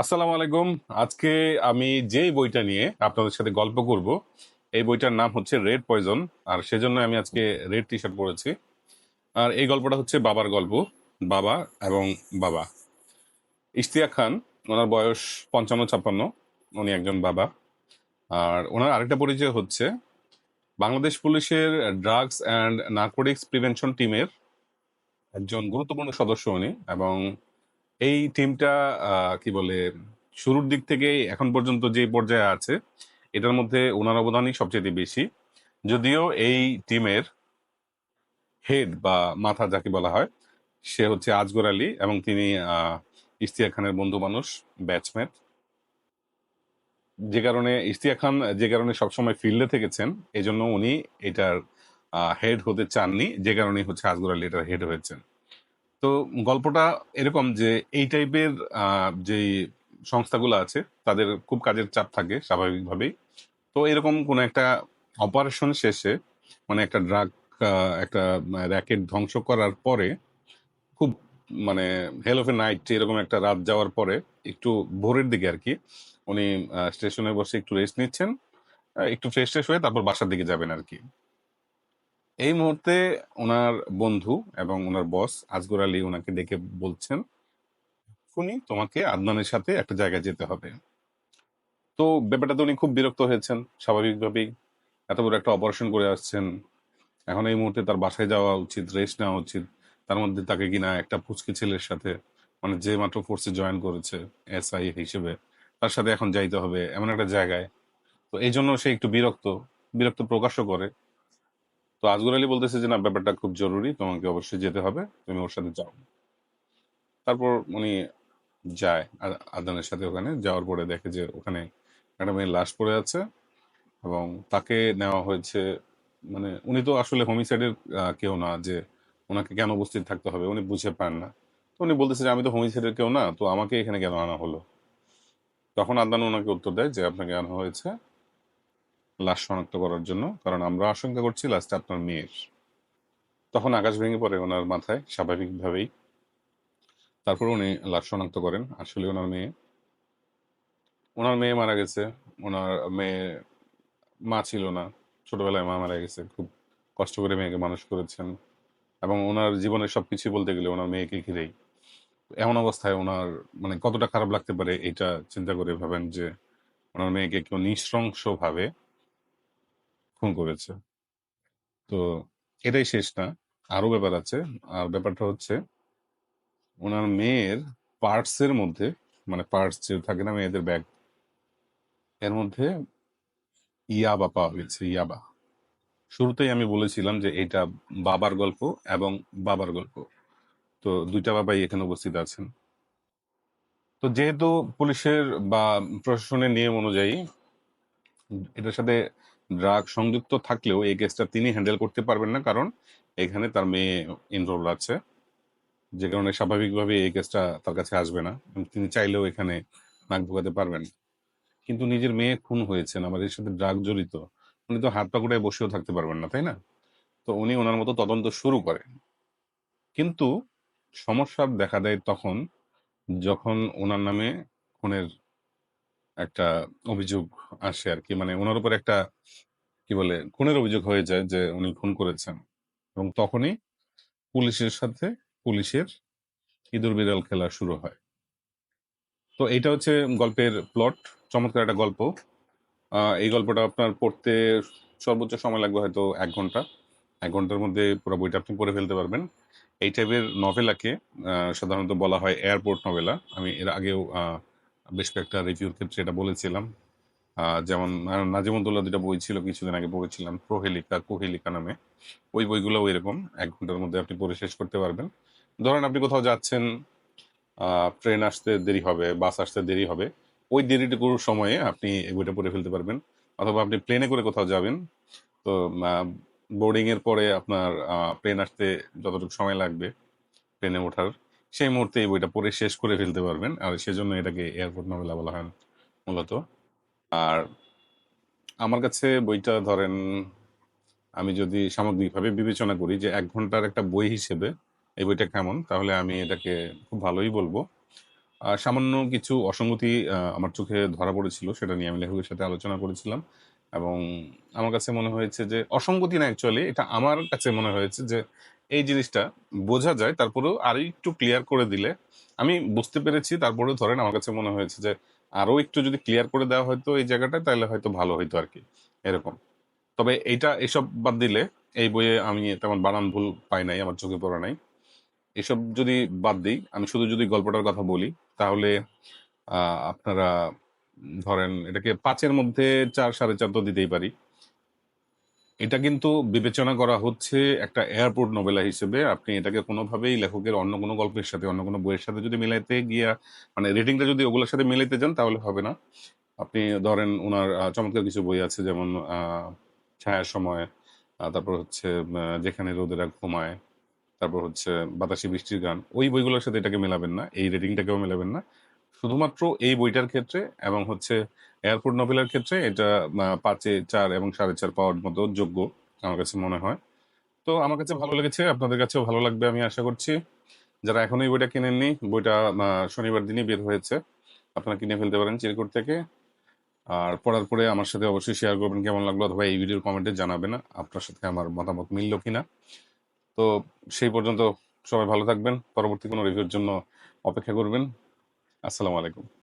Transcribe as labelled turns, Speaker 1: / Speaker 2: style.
Speaker 1: আসসালামু আলাইকুম। আজকে আমি যেই বইটা নিয়ে আপনাদের সাথে গল্প করব, এই বইটার নাম হচ্ছে রেড পয়জন আর সেজন্য আমি আজকে রেড টি শার্ট পরেছি। আর এই গল্পটা হচ্ছে বাবার গল্প, বাবা এবং বাবা। ইশতিয়াক খান, ওনার বয়স পঞ্চান্ন ছাপ্পান্ন উনি একজন বাবা। আর ওনার আরেকটা পরিচয় হচ্ছে বাংলাদেশ পুলিশের ড্রাগস অ্যান্ড নার্কোটিক্স প্রিভেনশন টিমের একজন গুরুত্বপূর্ণ সদস্য উনি এবং এই টিমটা কি বলে, শুরুর দিক থেকে এখন পর্যন্ত যে পর্যায়ে আছে, এটার মধ্যে ওনার অবদানই সবচেয়ে বেশি। যদিও এই টিমের হেড বা মাথা যাকে বলা হয়, সে হচ্ছে আজগর আলী এবং তিনি ইশতিয়াক খানের বন্ধু মানুষ ব্যাটসম্যান যে কারণে, ইশতিয়াক খান যে কারণে সবসময় ফিল্ডে থেকেছেন এই জন্য উনি এটার হেড হতে চাননি, যে কারণে হচ্ছে আজগর আলী এটার হেড হয়েছেন। তো গল্পটা এরকম যে, এই টাইপের যে সংস্থাগুলো আছে, তাদের খুব কাজের চাপ থাকে স্বাভাবিকভাবেই। তো এরকম কোন একটা অপারেশন শেষে মানে একটা ড্রাগ একটা র্যাকেট ধ্বংস করার পরে, খুব মানে হেল অফ এ নাইট এরকম একটা রাত যাওয়ার পরে, একটু ভোরের দিকে আর কি, উনি স্টেশনে বসে একটু রেস্ট নিচ্ছেন একটু ফ্রেশ ট্রেশ হয়ে তারপর বাসার দিকে যাবেন আর কি। এই মুহূর্তে ওনার বন্ধু এবং ওনার বস আজগর আলী ওনাকে ডেকে বলছেন শুনি তোমাকে আদনানের সাথে একটা জায়গায় যেতে হবে। তো ব্যাপারটা তো উনি খুব বিরক্ত হয়েছেন, স্বাভাবিকভাবেই। এত বড় একটা অপারেশন করে আসছেন। এখন এই মুহূর্তে তার বাসায় যাওয়া উচিত রেস্ট নেওয়া উচিত। তার মধ্যে তাকে কিনা একটা ফুচকি ছেলের সাথে মানে যে মাত্র ফোর্সে জয়েন করেছে এসআই হিসেবে, তার সাথে এখন যাইতে হবে, এমন একটা জায়গায়। তো এই জন্য সে একটু বিরক্ত বিরক্ত প্রকাশও করে। তো আজগর আলী বলতেছে যে, না, ব্যাপারটা খুব জরুরি, তোমাকে অবশ্যই যেতে হবে, তুমি ওর সাথে যাও। তারপর উনি যায় আ- আদনানের সাথে ওখানে, যাওয়ার পরে দেখে যে ওখানে একটা মেয়ের লাশ পড়ে আছে এবং তাকে নেওয়া হয়েছে মানে উনি তো আসলে হোমিসাইডের কেউ না যে ওনাকে কেন উপস্থিত থাকতে হবে, উনি বুঝে পান না। তো উনি বলতেছে যে, আমি তো হোমিসাইডের কেউ না, তো আমাকে এখানে কেন আনা হলো? তখন আদান ওনাকে উত্তর দেয় যে, আপনাকে আনা হয়েছে লাশ শনাক্ত করার জন্য, কারণ আমরা আশঙ্কা করছি লাশটা আপনার মেয়ের। তখন আকাশ ভেঙে পড়ে ওনার মাথায়, স্বাভাবিকভাবেই। তারপর উনি লাশ শনাক্ত করেন, আসলে ওনার মেয়ে। ওনার মেয়ে মারা গেছে, ওনার মেয়ে মা ছিল না। ছোটবেলায় মা মারা গেছে, খুব কষ্ট করে মেয়েকে মানুষ করেছেন। এবং ওনার জীবনের সবকিছু বলতে গেলে ওনার মেয়েকে ঘিরেই। এমন অবস্থায় ওনার মানে কতটা খারাপ লাগতে পারে, এটা চিন্তা করে ভাবেন যে, ওনার মেয়েকে কেউ নৃশংসভাবে খুন করেছে। তো এটাই শেষ না। আরও ব্যাপার আছে। আর ব্যাপারটা হচ্ছে, ওনার মেয়ের পার্টস এর মধ্যে মানে পার্টস যে থাকে না মেয়েদের ব্যাগ, এর মধ্যে ইয়াবা পাওয়া গেছে, ইয়াবা। শুরুতেই আমি বলেছিলাম যে এটা বাবার গল্প এবং বাবার গল্প। তো দুইটা বাবাই এখানে উপস্থিত আছেন। তো যেহেতু পুলিশের বা প্রশাসনের নিয়ম অনুযায়ী, এটার সাথে ড্রাগ সংযুক্ত থাকলেও এই কেসটা তিনি হ্যান্ডেল করতে পারবেন না, কারণ এখানে তার মেয়ে ইনরোল আছে। যে কারণে স্বাভাবিকভাবে এই কেসটা তার কাছে আসবে না। তিনি চাইলেও এখানে নাক ঢোকাতে পারবেন কিন্তু নিজের মেয়ে খুন হয়েছেন আমার এর সাথে ড্রাগ জড়িত, উনি তো হাত পাকুড়ায় বসেও থাকতে পারবেন না, তাই না? তো উনি ওনার মতো তদন্ত শুরু করেন। কিন্তু সমস্যা দেখা দেয় তখন, যখন ওনার নামে খুনের একটা অভিযোগ আসে আর কি মানে ওনার উপর একটা, কি বলে, খুনের অভিযোগ হয়ে যায় যে উনি খুন করেছেন। এবং তখনই পুলিশের সাথে পুলিশের ইঁদুর বিড়াল খেলা শুরু হয়। তো এটা হচ্ছে গল্পের প্লট। চমৎকার একটা গল্প। এই গল্পটা আপনার পড়তে সর্বোচ্চ সময় লাগবে হয়তো এক ঘণ্টা। এক ঘণ্টার মধ্যে পুরো বইটা আপনি পড়ে ফেলতে পারবেন। এই টাইপের নভেলাকে সাধারণত বলা হয় এয়ারপোর্ট নভেলা। আমি এর আগেও বেশ কয়েকটা রিভিউর ক্ষেত্রে এটা বলেছিলাম। যেমন আহ, দুটা বই ছিল কিছুদিন আগে পড়েছিলাম প্রহেলিকা কোহেলিকা নামে। ওই বইগুলোও এরকম এক ঘণ্টার মধ্যে আপনি পড়ে শেষ করতে পারবেন। ধরেন আপনি কোথাও যাচ্ছেন ট্রেন আসতে দেরি হবে বাস আসতে দেরি হবে ওই দেরিটুকুর সময়ে আপনি এই বইটা পড়ে ফেলতে পারবেন। অথবা আপনি প্লেনে করে কোথাও যাবেন তো বোর্ডিংয়ের পরে আপনার প্লেন আসতে যতটুকু সময় লাগবে প্লেনে ওঠার। সেই মুহূর্তে এই বইটা পড়ে শেষ করে ফেলতে পারবেন আর সেজন্য এটাকে এয়ারপোর্ট নভেলা বলা হয় মূলত আর আমার কাছে বইটা ধরেন, আমি যদি সামগ্রিকভাবে বিবেচনা করি যে এক ঘণ্টার একটা বই হিসেবে এই বইটা কেমন, তাহলে আমি এটাকে খুব ভালোই বলব আর সামান্য কিছু অসঙ্গতি আমার চোখে ধরা পড়েছিল। সেটা নিয়ে আমি লেখকের সাথে আলোচনা করেছিলাম। এবং আমার কাছে মনে হয়েছে যে অসঙ্গতি না অ্যাকচুয়ালি এটা আমার কাছে মনে হয়েছে যে এই জিনিসটা বোঝা যায় তারপরেও আরও আরেকটু ক্লিয়ার করে দিলে আমি বুঝতে পেরেছি তারপরেও ধরেন আমার কাছে মনে হয়েছে যে আরও একটু যদি ক্লিয়ার করে দেওয়া হয়তো এই জায়গাটা তাহলে হয়তো ভালো হইতো আর কি এরকম। তবে এইটা এসব বাদ দিলে এই বইয়ে আমি তেমন বানান ভুল পাই নাই, আমার চোখে পড়া নাই। এসব যদি বাদ দিই আমি শুধু যদি গল্পটার কথা বলি তাহলে আপনারা ধরেন এটাকে ৫ এর মধ্যে ৪ ৪.৫ তো দিতেই পারি। এটা কিন্তু বিবেচনা করা হচ্ছে একটা এয়ারপোর্ট নোবেলা হিসেবে। আপনি এটাকে কোনোভাবেই লেখকের অন্য কোনো গল্পের সাথে, অন্য কোনো বইয়ের সাথে যদি মিলাইতে গিয়া মানে রেটিংটা যদি ওগুলোর সাথে মিলাইতে যান তাহলে হবে না। আপনি ধরেন ওনার চমৎকার কিছু বই আছে যেমন 'ছায়ার সময়', তারপর হচ্ছে 'যেখানে রোদেরা ঘুমায়', তারপর হচ্ছে 'বাতাসে বৃষ্টির গান'। ওই বইগুলোর সাথে এটাকে মেলাবেন না। এই রেটিংটাকেও মেলাবেন না। শুধুমাত্র এই বইটার ক্ষেত্রে এবং হচ্ছে এয়ারপোর্ট নোবেলার ক্ষেত্রে এটা পাঁচে চার এবং সাড়ে চার পাওয়ার মতো যোগ্য আমার কাছে মনে হয়। তো আমার কাছে ভালো লেগেছে, আপনাদের কাছেও ভালো লাগবে আমি আশা করছি। যারা এখনও এই বইটা কিনেননি বইটা শনিবার দিনই বের হয়েছে। আপনারা কিনে ফেলতে পারেন চিরকুট থেকে। আর পড়ার পরে আমার সাথে অবশ্যই শেয়ার করবেন কেমন লাগল অথবা এই ভিডিওর কমেন্টে জানাবেন আপনার সাথে আমার মতামত মিলল কিনা। তো সেই পর্যন্ত সবাই ভালো থাকবেন। পরবর্তী কোনো রিভিউর জন্য অপেক্ষা করবেন। আসসালামু আলাইকুম।